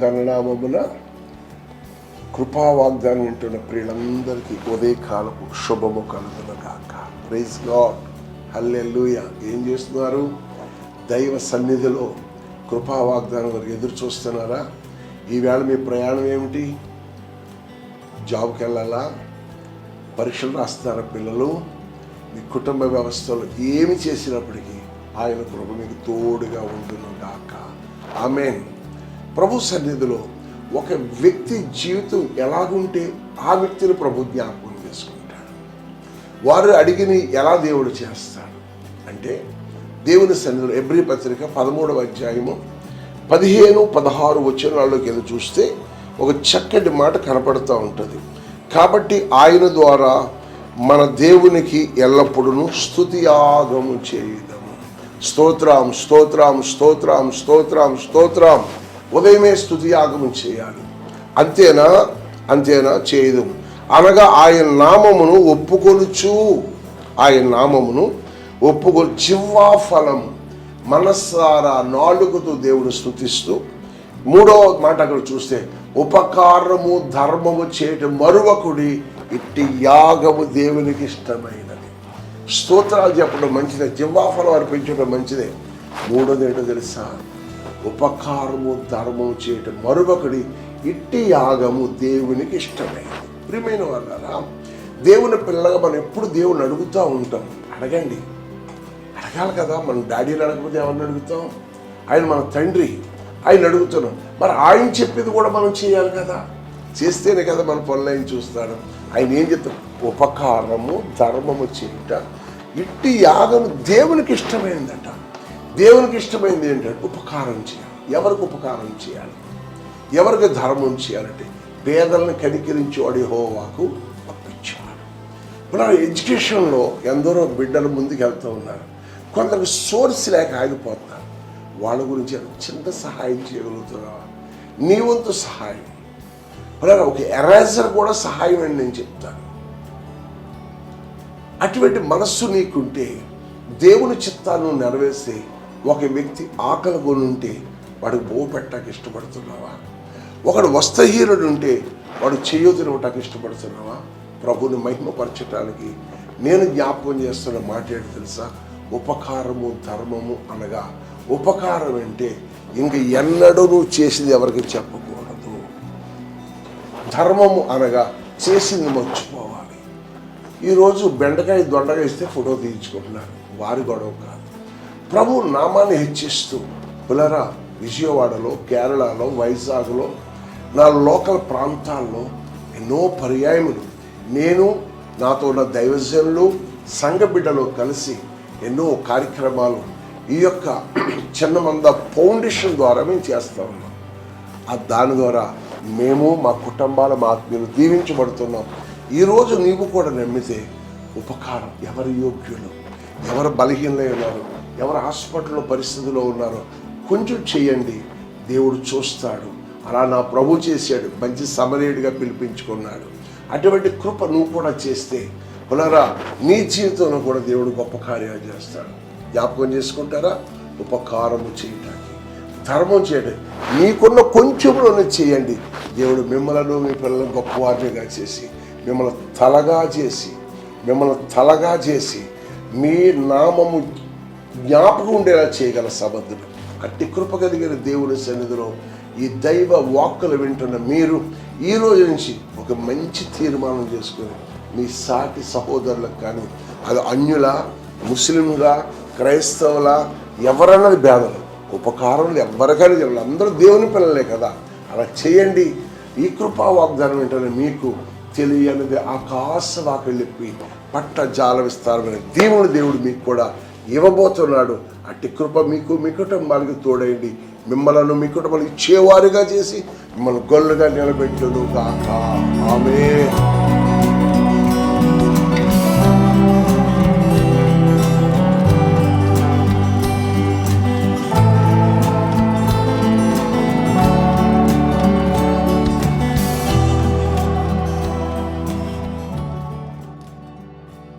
గణనామమున కృపా వాగ్దానం వింటున్న ప్రియులందరికీ ఉదయకాలపు శుభము కలుగును గాక. ప్రైజ్ గాడ్ హల్లెలూయ ఏం చేస్తున్నారు? దైవ సన్నిధిలో కృపా వాగ్దానం వరకు ఎదురు చూస్తున్నారా? ఈవేళ మీ ప్రయాణం ఏమిటి? జాబ్కి వెళ్ళాలా పరీక్షలు రాస్తున్నారా పిల్లలు? మీ కుటుంబ వ్యవస్థలో ఏమి చేసినప్పటికీ ఆయన కృప మీకు తోడుగా ఉండును గాక. ఆమెన్ ప్రభు సన్నిధిలో ఒక వ్యక్తి జీవితం ఎలాగుంటే ఆ వ్యక్తిని ప్రభు జ్ఞాపకం చేసుకుంటాడు. వారు అడిగిని ఎలా దేవుడు చేస్తాడు అంటే దేవుని సన్నిధిలో ఎబ్రి పత్రిక పదమూడవ అధ్యాయము పదిహేను పదహారు వచనాల్లోకి వెళ్ళి చూస్తే ఒక చక్కటి మాట కనపడుతూ ఉంటుంది. కాబట్టి ఆయన ద్వారా మన దేవునికి ఎల్లప్పుడూ స్తుతియాగము చేయుదము. స్తోత్రం స్తోత్రం స్తోత్రం స్తోత్రం స్తోత్రం. ఉదయమే స్తుతియాగము చేయాలి. అంతేనా? అంతేనా? చేయదు. అనగా ఆయన నామమును ఒప్పుకొనుచు. ఆయన నామమును ఒప్పుకొని జివ్వా ఫలం. మనస్సారా నాలుగుతో దేవుడు స్థుతిస్తూ మూడో మాట అక్కడ చూస్తే ఉపకారము ధర్మము చేయటం మరువకుడి ఇట్టి యాగము దేవునికి ఇష్టమైనది. స్తోత్రాలు చెప్పడం మంచిదే. జివ్వాఫలం అర్పించడం మంచిదే. మూడోది ఏంటో తెలుసా? ఉపకారము ధర్మము చేయటం మరొకటి ఇట్టి యాగము దేవునికి ఇష్టమైనది. ప్రియమైన వాళ్ళారా దేవుని పిల్లగా మనం ఎప్పుడు దేవుని అడుగుతూ ఉంటాం. అడగండి. అడగాలి కదా మనం డాడీని అడగకపోతే ఎవరిని అడుగుతాం? ఆయన మన తండ్రి ఆయన అడుగుతున్నాం. మరి ఆయన చెప్పేది కూడా మనం చేయాలి కదా. చేస్తేనే కదా మన పనులు ఆయన చూస్తాడు ఆయన ఏం చెప్తాడు? ఉపకారము ధర్మము చేయుట. ఇట్టి యాగము దేవునికి ఇష్టమైందట దేవునికి ఇష్టమైంది ఏంటంటే ఉపకారం చేయాలి. ఎవరికి ఉపకారం చేయాలి? ఎవరికి ధర్మం చేయాలంటే పేదలను కనికరించేవాడు హోవాకు పంపించేవాడు మన ఎడ్యుకేషన్లో ఎందరో బిడ్డలు ముందుకు వెళ్తూ ఉన్నారు. కొందరికి సోర్స్ లేక ఆగిపోతున్నారు. వాళ్ళ గురించి చిన్న సహాయం చేయగలుగుతున్నావా? నీ వంతు సహాయం. అలాగే ఒక ఎరేజర్ కూడా సహాయం అని నేను చెప్తాను. అటువంటి మనస్సు నీకుంటే దేవుని చిత్తాన్ని నెరవేర్చి ఒక వ్యక్తి ఆకలి కొనుంటే వాడికి బో పెట్టడానికి ఇష్టపడుతున్నావా? ఒకడు వస్త్రహీనుడు ఉంటే వాడు చేయు తిరగటానికి ఇష్టపడుతున్నావా? ప్రభుని మహిమపరచడానికి నేను జ్ఞాపకం చేస్తున్న మాట ఏంటి తెలుసా? ఉపకారము ధర్మము అనగా ఉపకారం అంటే ఇంక ఎన్నడూ నువ్వు చేసింది ఎవరికి చెప్పకూడదు. ధర్మము అనగా చేసింది మర్చిపోవాలి. ఈరోజు బెండకాయ దొండగా ఇస్తే ఫోటో తీయించుకుంటున్నారు. వారి గొడవ కాదు. ప్రభు నామాన్ని హెచ్చిస్తూ పులరా విజయవాడలో కేరళలో వైజాగ్లో నా లోకల్ ప్రాంతాల్లో ఎన్నో పర్యాయములు. నేను నాతో ఉన్న దైవజనులు సంగబిడ్డలు కలిసి ఎన్నో కార్యక్రమాలు ఈ యొక్క చిన్నమంద ఫౌండేషన్ ద్వారా మేము చేస్తూ ఉన్నాం. ఆ దాని ద్వారా మేము మా కుటుంబాల మా ఆత్మీయులు దీవించబడుతున్నాం. ఈరోజు నీవు కూడా నమ్మితే ఉపకారం ఎవరి యోగ్యులు? ఎవరు బలహీనలై ఉన్నారు? ఎవరు హాస్పిటల్లో పరిస్థితిలో ఉన్నారో కొంచెం చేయండి. దేవుడు చూస్తాడు. అలా నా ప్రభు చేశాడు. మంచి సమరేడుగా పిలిపించుకున్నాడు. అటువంటి కృప నువ్వు కూడా చేస్తే పునరా నీ జీవితంలో కూడా దేవుడు గొప్ప కార్యాలు చేస్తాడు. జ్ఞాపకం చేసుకుంటారా? ఉపకారము చేయటానికి. ధర్మం చేయడం. నీకున్న కొంచెంలోనే చేయండి. దేవుడు మిమ్మల్ని మీ పిల్లలను గొప్పవారిగా చేసి మిమ్మల్ని తలగా చేసి మిమ్మల్ని తలగా చేసి మీ నామము జ్ఞాపకం ఉండేలా చేయగల సమర్థుడు అట్టి కృప కలిగిన దేవుని సన్నిధిలో ఈ దైవ వాక్కులు వింటున్న మీరు ఈ రోజు నుంచి ఒక మంచి తీర్మానం చేసుకుని మీ సాటి సహోదరులకు కానీ అది అన్యుల ముస్లింలా క్రైస్తవుల ఎవరన్నది భేదలు ఉపకారం ఎవరికైనా జరగదు. అందరూ దేవుని పిల్లలే కదా. అలా చేయండి. ఈ కృపా వాగ్దానం ఏంటంటే మీకు తెలియనిది ఆకాశ వాకెళ్ళిప్పి పట్ట జాల విస్తారమైన దేవుని దేవుడు మీకు కూడా ఇవ్వబోతున్నాడు. అట్టి కృప మీకు మీ కుటుంబానికి తోడైంది మిమ్మలను మీ కుటుంబాలు ఇచ్చేవారుగా చేసి మిమ్మల్ని గొల్లుగా నిలబెట్టును కాక ఆమె